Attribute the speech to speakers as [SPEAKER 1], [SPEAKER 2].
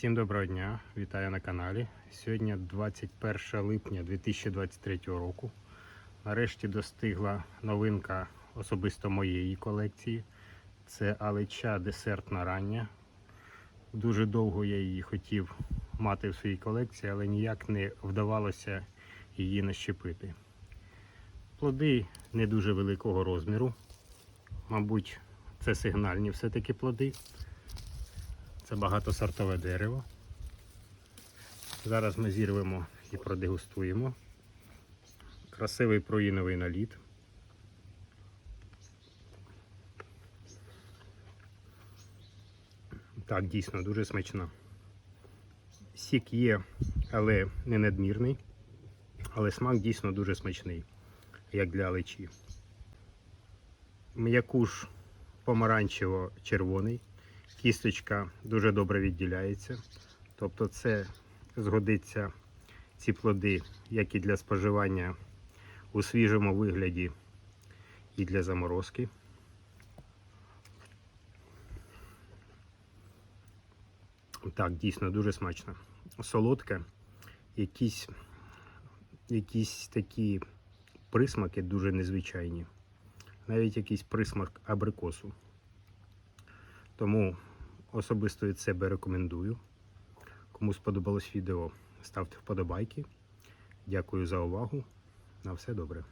[SPEAKER 1] Всім доброго дня, вітаю на каналі. Сьогодні 21 липня 2023 року. Нарешті достигла новинка особисто моєї колекції. Це алеча десертна рання. Дуже довго я її хотів мати в своїй колекції, але ніяк не вдавалося її нащепити. Плоди не дуже великого розміру. Мабуть, це сигнальні все-таки плоди. Це багатосортове дерево. Зараз ми зірвемо і продегустуємо. Красивий проїновий наліт. Так, дійсно, дуже смачно. Сік є, але не надмірний. Але смак дійсно дуже смачний, як для лечі. М'якуш помаранчево-червоний. Кісточка дуже добре відділяється. Тобто це згодиться ці плоди, як і для споживання у свіжому вигляді, і для заморозки. Так, дійсно дуже смачно. Солодке, якісь, якісь такі присмаки дуже незвичайні. Навіть якийсь присмак абрикосу. Тому особисто від себе рекомендую. Кому сподобалось відео, ставте вподобайки. Дякую за увагу. На все добре.